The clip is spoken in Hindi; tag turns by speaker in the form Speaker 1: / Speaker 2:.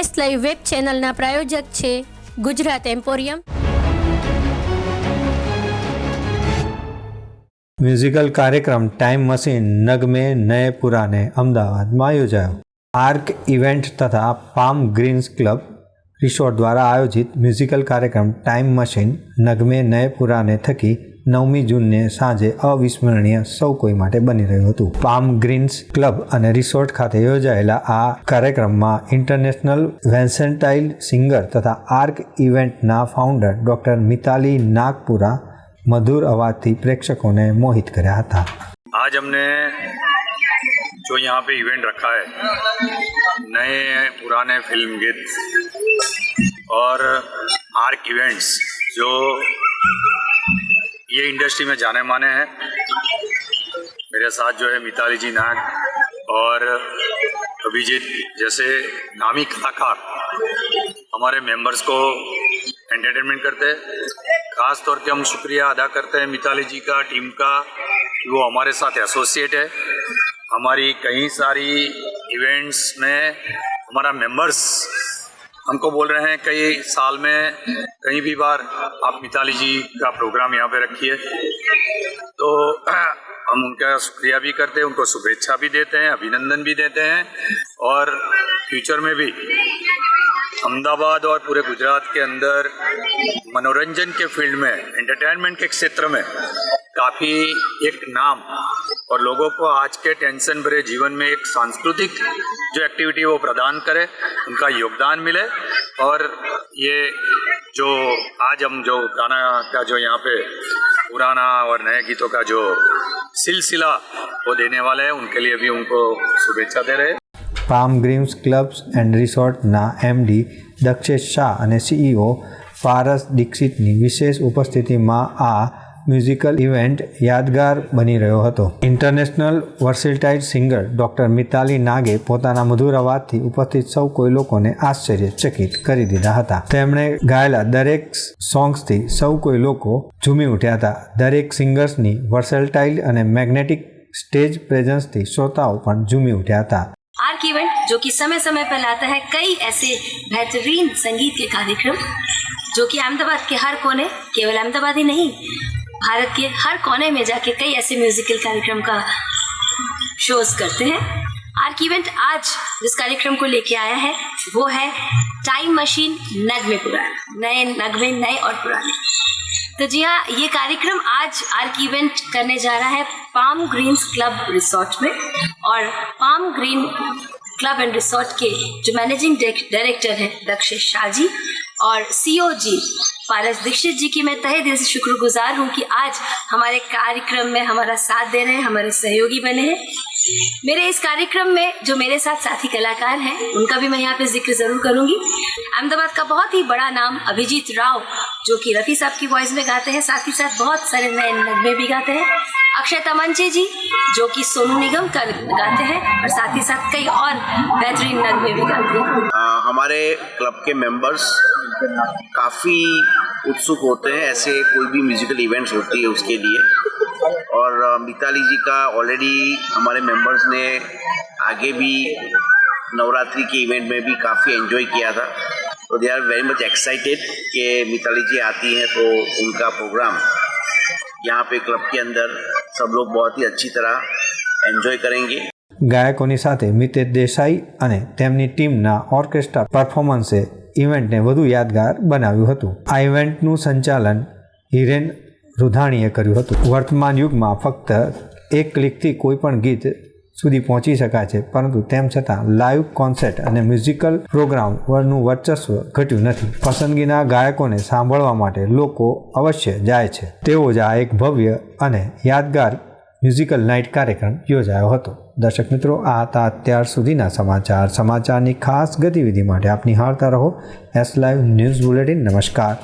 Speaker 1: એસ લાઈવ વેબ ચેનલના પ્રાયોજક છે ગુજરાત એમ્પોરિયમ.
Speaker 2: મ્યુઝિકલ કાર્યક્રમ ટાઈમ મશીન નગમે નયે પુરાને અમદાવાદમાં યોજાયો. આર્ક ઇવેન્ટ તથા પામ ગ્રીન્સ ક્લબ રિસોર્ટ દ્વારા આયોજિત મ્યુઝિકલ કાર્યક્રમ ટાઈમ મશીન નગમે નયે પુરાને થકી નવમી જૂનને સાંજે અવિસ્મરણીય સૌ કોઈ માટે બની રહ્યું હતું પામ ગ્રીન્સ ક્લબ અને રિસોર્ટ ખાતે યોજાયેલા આ કાર્યક્રમમાં ઇન્ટરનેશનલ વેન્સેન્ટાઇલ સિંગર તથા આર્ક ઇવેન્ટના ફાઉન્ડર ડૉક્ટર મિતાલી નાગપુરા મધુર અવાજથી પ્રેક્ષકોને મોહિત કર્યા હતા
Speaker 3: आज हमने जो यहाँ पे इवेंट रखा है नए पुराने फिल्म गीत और आर्क इवेंट्स जो ये इंडस्ट्री में जाने माने हैं। मेरे साथ जो है मिताली जी नाग और अभिजीत, जैसे नामी कलाकार हमारे मेंबर्स को एंटरटेनमेंट करते हैं। खास तौर पे हम शुक्रिया अदा करते हैं मिताली जी का टीम का, कि वो हमारे साथ एसोसिएट है। हमारी कई सारी इवेंट्स में हमारा मेंबर्स हमको बोल रहे हैं कई साल में कहीं भी बार आप मिताली जी का प्रोग्राम यहाँ पे रखिए। तो हम उनका शुक्रिया भी करते हैं, उनको शुभेच्छा भी देते हैं, अभिनंदन भी देते हैं। और फ्यूचर में भी अहमदाबाद और पूरे गुजरात के अंदर मनोरंजन के फ़ील्ड में एंटरटेनमेंट के क्षेत्र में काफ़ी एक नाम और लोगों को आज के टेंशन भरे जीवन में एक सांस्कृतिक जो एक्टिविटी वो प्रदान करे उनका योगदान मिले और ये जो आज हम जो गाना का जो यहाँ पे पुराना और नए गीतों का जो सिलसिला वो देने वाले हैं उनके लिए भी उनको शुभेच्छा दे रहे हैं
Speaker 2: palm Green's clubs and રિસોર્ટના MD Dakshesh Shah અને સીઈઓ પારસ દીક્ષિતની વિશેષ ઉપસ્થિતિમાં આ મ્યુઝિકલ ઇવેન્ટ યાદગાર બની રહ્યો હતો international versatile singer doctor Mitali Nage પોતાના મધુર અવાજથી ઉપસ્થિત સૌ કોઈ લોકોને આશ્ચર્યચકિત કરી દીધા હતા તેમણે ગાયેલા દરેક સોંગ્સથી સૌ કોઈ લોકો ઝૂમી ઉઠ્યા હતા દરેક સિંગર્સની વર્સેલ્ટાઇલ અને મેગ્નેટિક સ્ટેજ પ્રેઝન્સથી શ્રોતાઓ પણ ઝૂમી ઉઠ્યા હતા
Speaker 4: आर्क इवेंट जो कि समय समय पर लाता है कई ऐसे बेहतरीन संगीत के कार्यक्रम जो कि अहमदाबाद के हर कोने केवल अहमदाबाद ही नहीं भारत के हर कोने में जाके कई ऐसे म्यूजिकल कार्यक्रम का शोज़ करते हैं। आर्क इवेंट आज जिस कार्यक्रम को लेके आया है, वो है टाइम मशीन नगमे पुराने, नए नगमे, नए और पुराने। तो जी हाँ ये कार्यक्रम आज आर्क इवेंट करने जा रहा है पाम ग्रीन्स क्लब रिसोर्ट में और Palm Green club and resort के जो मैनेजिंग डायरेक्टर हैं दक्षेश शाह जी और सीओ जी पारस दीक्षित जी की मैं तहे दिल से शुक्रगुजार हूँ कि आज हमारे कार्यक्रम में हमारा साथ दे रहे हैं, हमारे सहयोगी बने हैं। मेरे इस कार्यक्रम में जो मेरे साथ साथी कलाकार हैं, उनका भी मैं यहाँ पे ज़िक्र ज़रूर करूँगी। अहमदाबाद का बहुत ही बड़ा नाम अभिजीत राव, जो कि रफ़ी साहब की वॉइस में गाते हैं, साथ ही साथ बहुत सारे नए नगमे भी गाते हैं। अक्षय तमंचे जी जो कि सोनू निगम का गाते हैं और साथ ही साथ कई और बेहतरीन नगमे भी गाते हैं।
Speaker 5: आ, हमारे क्लब के मेंबर्स काफ़ी उत्सुक होते हैं ऐसे कोई भी म्यूजिकल इवेंट्स होती है उसके लिए। और मिताली जी का ऑलरेडी हमारे मेंबर्स ने आगे भी नवरात्रि के इवेंट में भी काफ़ी एंजॉय किया था। तो they are very much excited कि मिताली जी आती हैं तो उनका प्रोग्राम यहाँ पे क्लब के अंदर सब लोग बहुत ही अच्छी तरह एंजॉय करेंगे
Speaker 2: ગાયકોની સાથે મિતેશ દેસાઈ અને તેમની ટીમના ઓર્કેસ્ટ્રા પરફોર્મન્સે ઇવેન્ટને વધુ યાદગાર બનાવ્યું હતું આ ઇવેન્ટનું સંચાલન હિરેન રૂધાણીએ કર્યું હતું વર્તમાન યુગમાં ફક્ત એક ક્લિકથી કોઈ પણ ગીત સુધી પહોંચી શકાય છે. પરંતુ તેમ છતાં લાઈવ કોન્સર્ટ અને મ્યુઝિકલ પ્રોગ્રામનું વર્ચસ્વ ઘટ્યું નથી. પસંદગીના ગાયકોને સાંભળવા માટે લોકો અવશ્ય જાય છે. તેવો જ આ એક ભવ્ય અને યાદગાર મ્યુઝિકલ નાઇટ કાર્યક્રમ યોજાયો હતો. દર્શક મિત્રો, આ હતા અત્યાર સુધીના સમાચાર. સમાચારની ખાસ ગતિવિધિ માટે આપ નિહાળતા રહો. એસ લાઈવ ન્યૂઝ બુલેટિન નમસ્કાર.